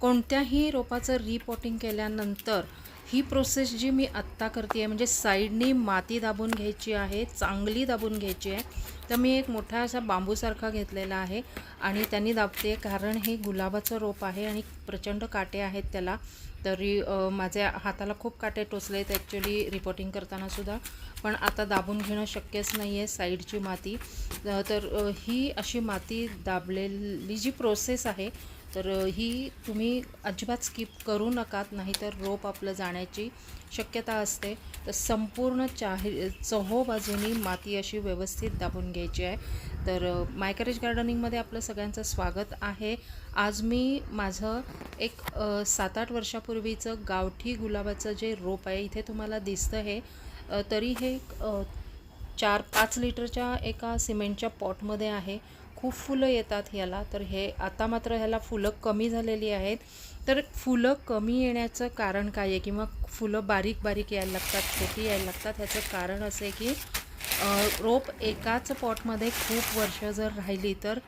कोणत्याही रोपाचं रिपॉटिंग केल्यानंतर ही प्रोसेस जी मी आत्ता करते आहे म्हणजे साईडनी माती दाबून घ्यायची आहे चांगली दाबून घ्यायची आहे तर मी एक मोठा असा बांबूसारखा घेतलेला आहे आणि त्यांनी दाबते कारण हे गुलाबाचं रोप आहे आणि प्रचंड काटे आहेत त्याला. तरी माझ्या हाताला खूप काटे टोचले आहेत ॲक्च्युली रिपोर्टिंग करताना सुद्धा. पण आता दाबून घेणं शक्यच नाही आहे साईडची माती तर ही अशी माती दाबलेली जी प्रोसेस आहे तर ही तुम्ही अजिबात स्किप करू नकात नाहीतर रोप आपलं जाण्याची शक्यता असते. तर संपूर्ण चाही चहो बाजूनी माती अशी व्यवस्थित दाबून घ्यायची आहे. तर मायकरेज गार्डनिंगमध्ये आपलं सगळ्यांचं स्वागत आहे. आज मी माझं एक सात आठ वर्षापूर्वीचं गावठी गुलाबाचं जे रोप आहे इथे तुम्हाला दिसतं हे. तरी हे चार पाच लिटरच्या एका सिमेंटच्या पॉटमध्ये आहे. खूप फुलं येतात ह्याला. तर हे आता मात्र ह्याला फुलं कमी झालेली आहेत. तर फुलं कमी येण्याचं कारण काय आहे? किंवा फुलं बारीक बारीक यायला लागतात छोटी यायला लागतात. ह्याचं कारण असं आहे की रोप एकाच पॉटमध्ये खूप वर्ष जर राहिली तर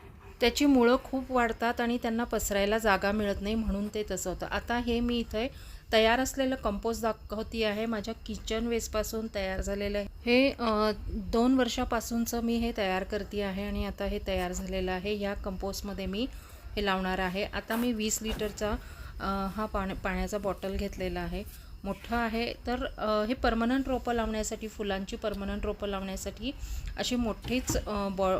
त्याची मुळं खूप वाढतात आणि त्यांना पसरायला जागा मिळत नाही म्हणून ते तसं होतं. आता हे मी इथे तयार असलेलं कंपोस्ट दाखवती आहे. माझ्या किचन वेस्टपासून तयार झालेलं आहे. हे दोन वर्षापासूनचं मी हे तयार करते आहे आणि आता हे तयार झालेलं आहे. या कंपोस्टमध्ये मी हे लावणार आहे. आता मी वीस लिटरचा हा पाण्या पाण्याचा बॉटल घेतलेला आहे. मोठं आहे. तर हे परमनंट रोपं लावण्यासाठी फुलांची परमनंट रोपं लावण्यासाठी अशी मोठीच बॉ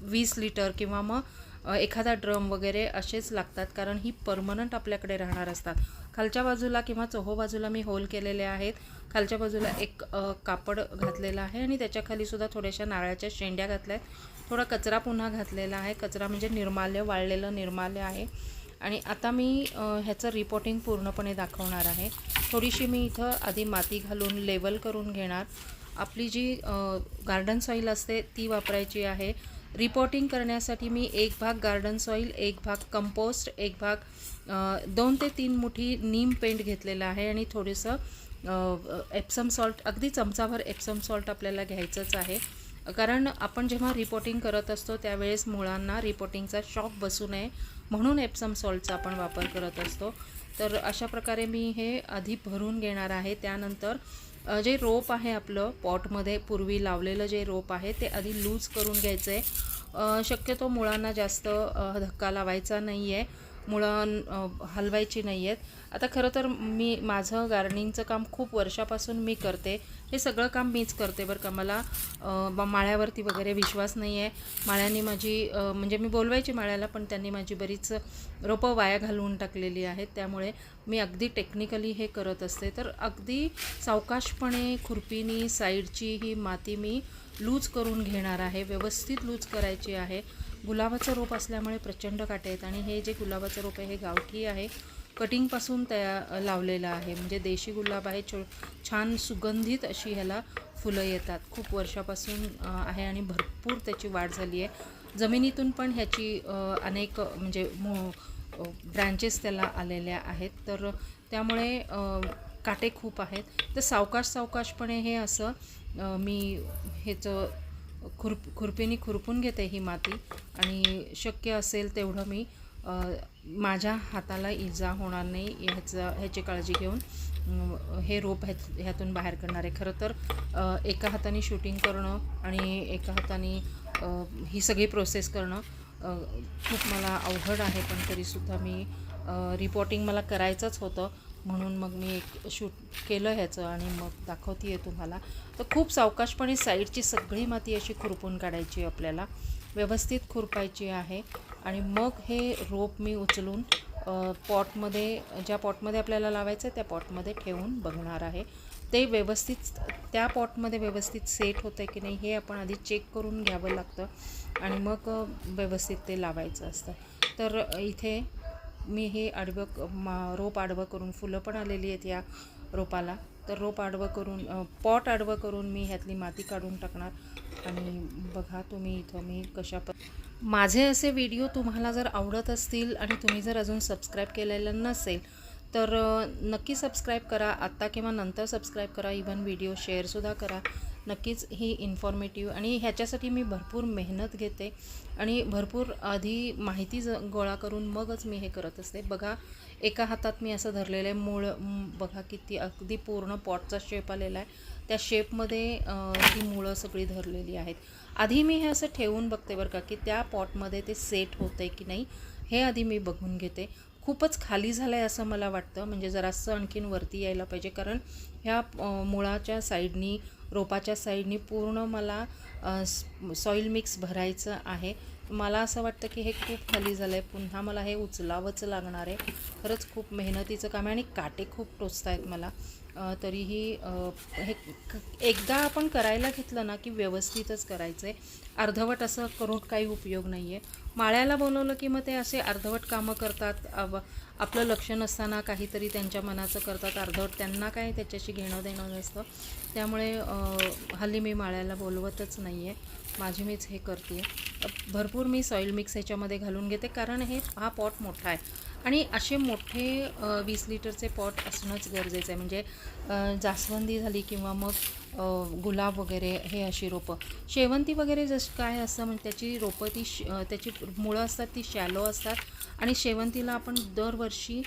वीस लिटर किंवा मग एखादा ड्रम वगैरे असेच लागतात. कारण ही परमनंट आपल्याकडे राहणार असतात. खालच्या बाजूला किंवा चहो बाजूला मी होल केलेले आहेत. खालच्या बाजूला एक कापड घातलेलं आहे आणि त्याच्याखाली सुद्धा थोड्याशा नारळाच्या शेंड्या घातल्या आहेत थोडा कचरा पुन्हा घातलेला आहे. कचरा म्हणजे निर्माल्य वाळलेलं निर्माल्य आहे. आणि आता मी ह्याचं रिपोर्टिंग पूर्णपणे दाखवणार आहे. थोडीशी मी इथं आधी माती घालून लेवल करून घेणार. आपली जी गार्डन सॉईल असते ती वापरायची आहे. रिपोर्टिंग करण्यासाठी मी एक भाग गार्डन सॉईल एक भाग कंपोस्ट एक भाग दोन ते तीन मुठी नीम पेंट घेतलेलं आहे आणि थोडंसं एप्सम सॉल्ट अगदी चमचाभर एप्सम सॉल्ट आपल्याला घ्यायचंच आहे. कारण आपण जेव्हा रिपोर्टिंग करत असतो त्यावेळेस मुळांना रिपोर्टिंगचा शॉक बसू नये म्हणून एप्सम सॉल्टचा आपण वापर करत असतो. तर अशा प्रकारे मी हे आधी भरून घेणार आहे. त्यानंतर जे रोप आहे आपलं पॉटमध्ये पूर्वी लावलेलं जे रोप आहे ते आधी लूज करून घ्यायचं आहे शक्यतो मुळांना जास्त धक्का लावायचा नाही आहे मुळं हलवायची नाही आहेत आता खरं तर मी माझं गार्डनिंगचं काम खूप वर्षापासून मी करते. हे सगळं काम मीच करते बरं का. मला माळ्यावरती वगैरे विश्वास नाही आहे माळ्यांनी माझी म्हणजे मी बोलवायची माळ्याला पण त्यांनी माझी बरीच रोपं वाया घालवून टाकलेली आहेत. त्यामुळे मी अगदी टेक्निकली हे करत असते. तर अगदी सावकाशपणे खुरपीनी साईडची ही माती मी लूज करून घेणार आहे. व्यवस्थित लूज करायची आहे. गुलाबाचं रोप असल्यामुळे प्रचंड काटे आहेत आणि हे जे गुलाबाचं रोप आहे हे गावठी आहे. कटिंगपासून तया लावलेलं आहे. म्हणजे देशी गुलाब आहे छो छान सुगंधित अशी ह्याला फुलं येतात. खूप वर्षापासून आहे आणि भरपूर त्याची वाढ झाली आहे. जमिनीतून पण ह्याची अनेक म्हणजे ब्रँचेस त्याला आलेल्या आहेत. तर त्यामुळे काटे खूप आहेत. तर सावकाश सावकाशपणे हे असं मी ह्याचं खुरप खुरपीने खुरपून घेते ही माती आणि शक्य असेल तेवढं मी माझ्या हाताला इजा होणार नाही ह्याचं ह्याची काळजी घेऊन हे रोप ह्या ह्यातून बाहेर करणार आहे. खरं तर एका हाताने शूटिंग करणं आणि एका हाताने ही सगळी प्रोसेस करणं खूप मला अवघड आहे. पण तरीसुद्धा मी रिपोर्टिंग मला करायचंच होतं. म्हणून मग मी एक शूट केलं ह्याचं आणि मग दाखवते आहे तुम्हाला. तर खूप सावकाशपणे साईडची सगळी माती अशी खुरपून काढायची आहे आपल्याला. व्यवस्थित खुरपायची आहे. आणि मग हे रोप मी उचलून पॉटमध्ये ज्या पॉटमध्ये आपल्याला लावायचं आहे त्या पॉटमध्ये ठेवून बघणार आहे. ते व्यवस्थित त्या पॉटमध्ये व्यवस्थित सेट होतं आहे की नाही हे आपण आधी चेक करून घ्यावं लागतं. आणि मग व्यवस्थित ते लावायचं असतं. तर इथे मी हे आडवं मा रोप आडवं करून फुलं पण आलेली आहेत या रोपाला. तर रोप आडवं करून पॉट आडवं करून मी ह्यातली माती काढून टाकणार. आणि बघा तुम्ही इथं मी कशा प माझे असे व्हिडिओ तुम्हाला जर आवडत असतील आणि तुम्ही जर अजून सबस्क्राईब केलेलं नसेल तर नक्की सबस्क्राईब करा. आत्ता किंवा नंतर सबस्क्राईब करा. इव्हन व्हिडिओ शेअरसुद्धा करा. नक्कीच ही इन्फॉर्मेटिव्ह आणि ह्याच्यासाठी मी भरपूर मेहनत घेते आणि भरपूर आधी माहिती ज गोळा करून मगच मी हे करत असते. बघा एका हातात मी असं धरलेलं आहे मूळ बघा किती अगदी पूर्ण पॉटचा शेप आलेला आहे. त्या शेपमध्ये ती मुळं सगळी धरलेली आहेत. आधी मी हे असं ठेवून बघते बरं का की त्या पॉटमध्ये ते सेट होतं आहे की नाही हे आधी मी बघून घेते. खूपच खाली झालं आहे असं मला वाटतं. म्हणजे जरासं आणखीन वरती यायला पाहिजे. कारण ह्या मुळाच्या साईडनी रोपाच्या साईडनी पूर्ण मला सॉईल मिक्स भरायचं आहे. मला असं वाटतं की हे खूप खाली झालं आहे पुन्हा मला हे उचलावंच लागणार आहे. खरंच खूप मेहनतीचं काम आहे आणि काटे खूप टोचत आहेत मला. तरीही हे एकदा आपण करायला घेतलं ना की व्यवस्थितच करायचं आहे अर्धवट असं करून काही उपयोग नाही आहे माळ्याला बोलवलं की मग ते असे अर्धवट कामं करतात. आपलं लक्ष नसताना काहीतरी त्यांच्या मनाचं करतात. अर्धवट त्यांना काय त्याच्याशी घेणं देणं नसतं. त्यामुळे हल्ली मी माळ्याला बोलवतच नाही आहे माझी मीच हे करते भरपूर मी सॉईल मिक्स ह्याच्यामध्ये घालून घेते. कारण हे हा पॉट मोठा आहे. आणि असे मोठे वीस लिटरचे पॉट असणंच गरजेचं आहे. म्हणजे जास्वंदी झाली किंवा मग गुलाब वगैरे हे अशी रोपं. शेवंती वगैरे जसं काय असतं म्हणजे त्याची रोपं ती श त्याची मुळं असतात ती शॅलो असतात. आणि शेवंतीला आपण दरवर्षी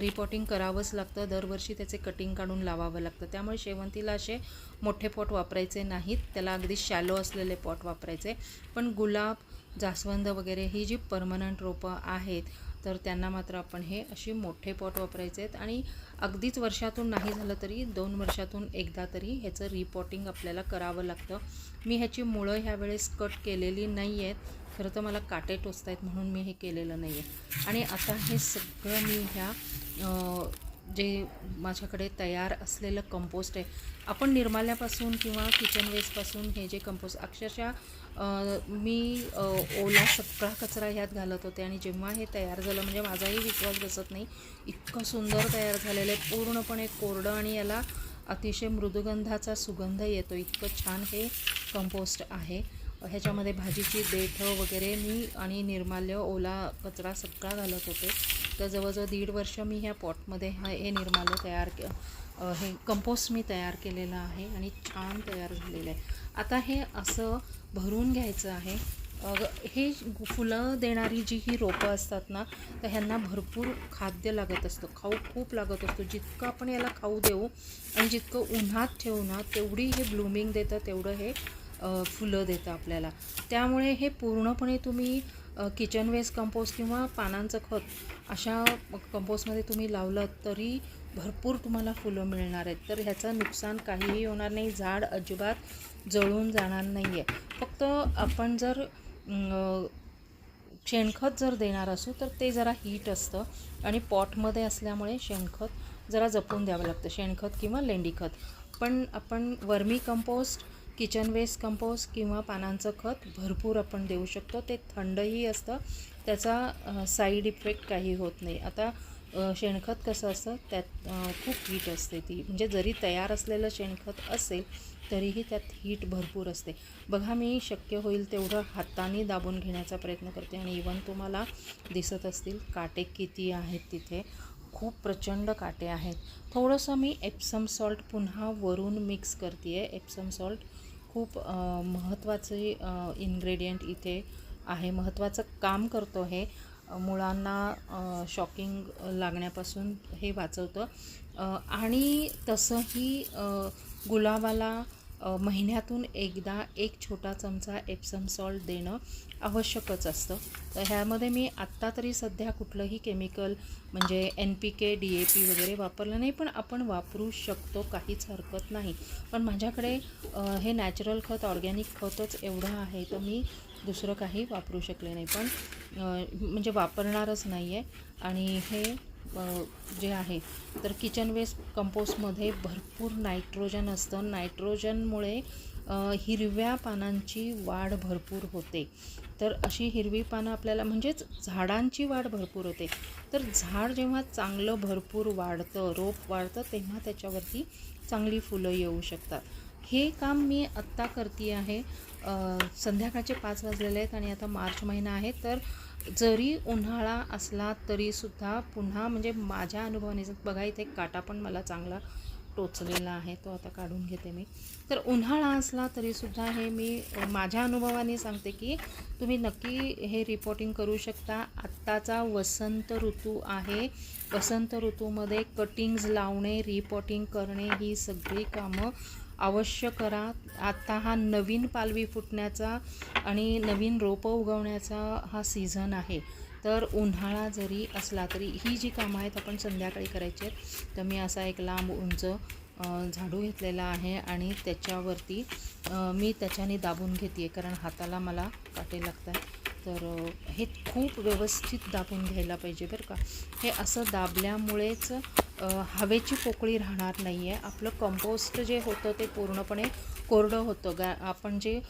रिपोर्टिंग करावंच लागतं. दरवर्षी त्याचे कटिंग काढून लावावं लागतं. त्यामुळे शेवंतीला असे मोठे पॉट वापरायचे नाहीत. त्याला अगदी शॅलो असलेले पॉट वापरायचे. पण गुलाब जास्वंद वगैरे ही जी परमनंट रोपं आहेत तर त्यांना मात्र आपण हे असे मोठे पॉट वापरायचे आहेत. आणि अगदीच वर्षातून नाही झालं तरी दोन वर्षातून एकदा तरी ह्याचं रिपॉटिंग आपल्याला करावं लागतं. मी ह्याची मुळं ह्यावेळेस कट केलेली नाही आहेत खरं तर मला काटे टोचत आहेत म्हणून मी हे केलेलं नाही आहे आणि आता हे सगळं मी ह्या जे माझ्याकडे तयार असलेलं कंपोस्ट आहे आपण निर्माल्यापासून किंवा किचन वेस्टपासून हे जे कंपोस्ट अक्षरशः मी ओला सगळा कचरा ह्यात घालत होते आणि जेव्हा हे तयार झालं म्हणजे माझाही विश्वास बसत नाही इतकं सुंदर तयार झालेलं आहे. पूर्णपणे कोरडं आणि याला अतिशय मृदुगंधाचा सुगंध येतो. इतकं छान हे कंपोस्ट आहे. ह्याच्यामध्ये भाजीची देठं वगैरे मी आणि निर्माल्य ओला कचरा सगळा घालत होते. तर जवळजवळ दीड वर्ष मी ह्या पॉटमध्ये हा हे निर्माल्य तयार के हे कंपोस्ट मी तयार केलेलं आहे आणि छान तयार झालेलं आहे. आता हे असं भरून घ्यायचं आहे. हे फुलं देणारी जी ही रोपं असतात ना तर ह्यांना भरपूर खाद्य लागत असतं. खाऊ खूप लागत असतो. जितकं आपण याला खाऊ देऊ आणि जितकं उन्हात ठेवू ना तेवढी हे ब्लूमिंग देतं तेवढं हे फुलं देतं आपल्याला. त्यामुळे हे पूर्णपणे तुम्ही किचन वेस्ट कंपोस्ट किंवा पानांचं खत अशा कंपोस्टमध्ये तुम्ही लावलं तरी भरपूर तुम्हाला फुलं मिळणार आहेत. तर ह्याचं नुकसान काहीही होणार नाही. झाड अजिबात जळून जाणार नाही आहे फक्त आपण जर शेणखत जर देणार असू तर ते जरा हीट असतं आणि पॉटमध्ये असल्यामुळे शेणखत जरा जपून द्यावं लागतं. शेणखत किंवा लेंडीखत. पण आपण वर्मी कंपोस्ट किचन वेस्ट कंपोस्ट किंवा पानांचं खत भरपूर आपण देऊ शकतो. ते थंडही असतं. त्याचा साईड इफेक्ट काही होत नाही. आता शेणखत कसं असतं? त्यात खूप हीट असते ती. म्हणजे जरी तयार असलेलं शेणखत असेल तरीही त्यात हीट भरपूर असते. बघा मी शक्य होईल तेवढं हाताने दाबून घेण्याचा प्रयत्न करते आणि इवन तुम्हाला दिसत असतील काटे किती आहेत तिथे. खूप प्रचंड काटे आहेत. थोडंसं मी एप्सम सॉल्ट पुन्हा वरून मिक्स करते आहे एप्सम सॉल्ट खूप महत्त्वाचे इन्ग्रेडियंट इथे आहे. महत्त्वाचं काम करतो हे. मुळांना शॉकिंग लागण्यापासून हे वाचवतं. आणि तसंही गुलाबाला महिन्यातून एकदा एक छोटा चमचा एप्सम सॉल्ट देणं आवश्यकच असतं. तर ह्यामध्ये मी आत्ता तरी सध्या कुठलंही केमिकल म्हणजे N P K D A P वगैरे वापरलं नाही पण आपण वापरू शकतो काहीच हरकत नाही. पण माझ्याकडे हे नॅचरल खत ऑर्गॅनिक खतच एवढं आहे तर मी दुसरं काही वापरू शकले नाही. पण म्हणजे वापरणारच नाही आहे आणि हे जे आहे तर किचन वेस्ट कंपोस्टमध्ये भरपूर नायट्रोजन असतं. नायट्रोजनमुळे हिरव्या पानांची वाढ भरपूर होते. तर अशी हिरवी पानं आपल्याला म्हणजेच झाडांची वाढ भरपूर होते. तर झाड जेव्हा चांगलं भरपूर वाढतं रोप वाढतं तेव्हा त्याच्यावरती चांगली फुलं येऊ शकतात. हे काम मी आत्ता करते आहे. संध्याकाळचे पाच वाजलेले आहेत आणि आता मार्च महिना आहे. तर जरी उन्हाळा असला तरीसुद्धा पुन्हा म्हणजे माझ्या अनुभवाने जर बघा इथे काटा पण मला चांगला टोचलेला आहे तो आता काढून घेते मी. तर उन्हाळा असला तरीसुद्धा हे मी माझ्या अनुभवाने सांगते की तुम्ही नक्की हे रिपोर्टिंग करू शकता. आत्ताचा वसंत ऋतू आहे. वसंत ऋतूमध्ये कटिंग्ज लावणे रिपोर्टिंग करणे ही सगळी कामं अवश्य करा. आत्ता हा नवीन पालवी फुटण्याचा आणि नवीन रोपं उगवण्याचा हा सीझन आहे. तर उन्हाळा जरी असला तरी ही जी कामं आहेत आपण संध्याकाळी करायची आहेत तर मी असा एक लांब उंच झाडू घेतलेला आहे आणि त्याच्यावरती मी त्याच्याने दाबून घेते आहे कारण हाताला मला काटे लागत तर हे खूप व्यवस्थित दाबून घ्यायला पाहिजे बरं का. हे असं दाबल्यामुळेच हवेची पोकळी राहणार नाही आहे आपलं कंपोस्ट जे होतं ते पूर्णपणे कोरडं होतं. गा आपण जे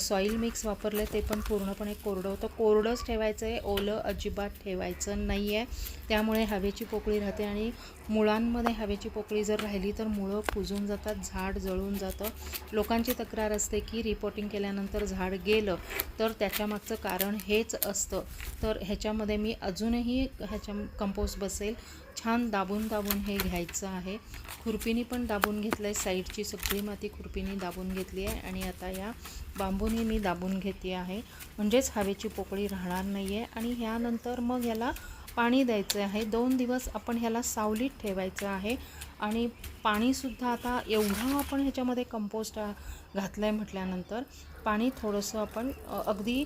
सॉईल मिक्स वापरलं ते पण पूर्णपणे कोरडं होतं. कोरडंच ठेवायचं आहे ओलं अजिबात ठेवायचं नाही आहे त्यामुळे हवेची पोकळी राहते आणि मुळांमध्ये हवेची पोकळी जर राहिली तर मुळं कुजून जातात झाड जळून जातं. लोकांची तक्रार असते की रिपोर्टिंग केल्यानंतर झाड गेलं तर त्याच्यामागचं कारण हेच असतं. तर ह्याच्यामध्ये मी अजूनही ह्याच्या कंपोस्ट बसेल. छान दाबून दाबून हे घ्यायचं आहे. खुरपीनी पण दाबून घेतलं आहे साईडची सगळी माती खुर्पीनी दाबून घेतली आहे आणि आता या बांबूनी मी दाबून घेते आहे. म्हणजेच हवेची पोकळी राहणार नाही आहे आणि ह्यानंतर मग ह्याला पाणी द्यायचं आहे. दोन दिवस आपण ह्याला सावलीत ठेवायचं आहे आणि पाणीसुद्धा आता एवढं आपण ह्याच्यामध्ये कंपोस्ट घातलं आहे म्हटल्यानंतर पाणी थोडंसं आपण अगदी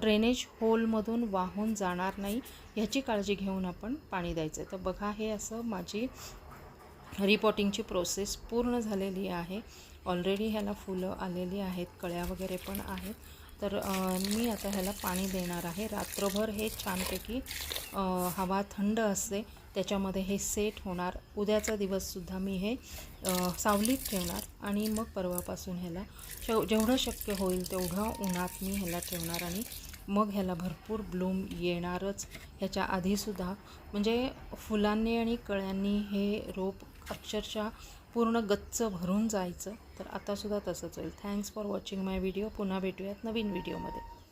ड्रेनेज होलमधून वाहून जाणार नाही ह्याची काळजी घेऊन आपण पाणी द्यायचं आहे तर बघा हे असं माझी रिपोर्टिंगची प्रोसेस पूर्ण झालेली आहे. ऑलरेडी ह्याला फुलं आलेली आहेत कळ्या वगैरे पण आहेत. तर मी आता ह्याला पाणी देणार आहे. रात्रभर हे छानपैकी हवा थंड असते. त्याच्यामध्ये हे सेट होणार. उद्याचा दिवससुद्धा मी हे सावलीत ठेवणार आणि मग परवापासून ह्याला शेव जेवढं शक्य होईल तेवढं उन्हात मी ह्याला ठेवणार आणि मग ह्याला भरपूर ब्लूम येणारच. ह्याच्या आधीसुद्धा म्हणजे फुलांनी आणि कळ्यांनी हे रोप अक्षरशः पूर्ण गच्च भरून जायचं. तर आतासुद्धा तसंच होईल. Thanks for watching my video पुन्हा भेटूयात नवीन व्हिडिओमध्ये